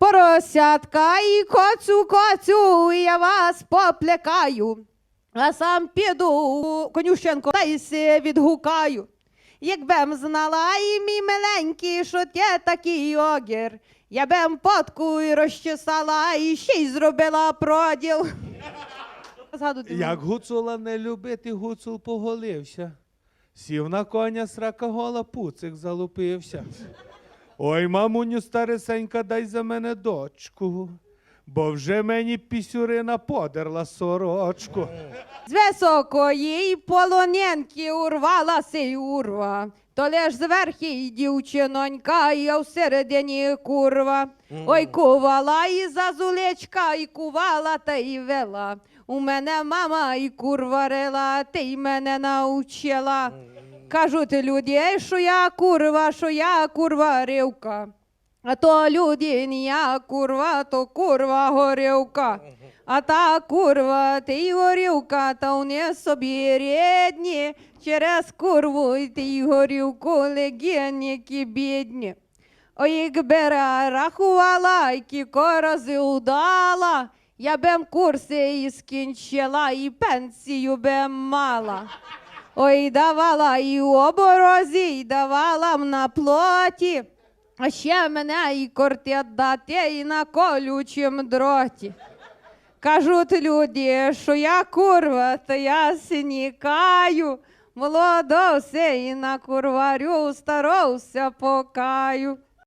поросятка і коцю, коцю, я вас поплякаю. А сам піду конющенко та й се відгукаю. Якби м знала і мій миленький, що ти такий огір, я б м потку і розчесала, і ще й зробила проділ. Згадуйте. Як гуцула не любити, гуцул поголився. Сів на коня, срака гола, пуцик залупився. Ой, мамуню, старисенька, дай за мене дочку, бо вже мені пісюрина подерла сорочку. З високої полоненки урвалася й урва, то лиш зверхи дівчинонька, і всередині курва. Ой, кувала і зазулечка, і кувала та й вела. У мене мама і курва рила, ти й мене научила. Кажуть люди, що я курва, що я курва ривка. А то люди, не я курва, то курва горівка. А та курва, ти горівка, та вони собі рідні. Через курву й ти горівку легенники бідні. Ой, якби ра- рахувала, які корази удала, я б курси і скінчила, і пенсію б мала. Ой, давала і в оборозі, і давала м на плоті. А ще мене і кортять дати, і на колючім дроті. Кажуть люди, що я курва, то я синікаю. Молодо все і на курварю старовся покаю.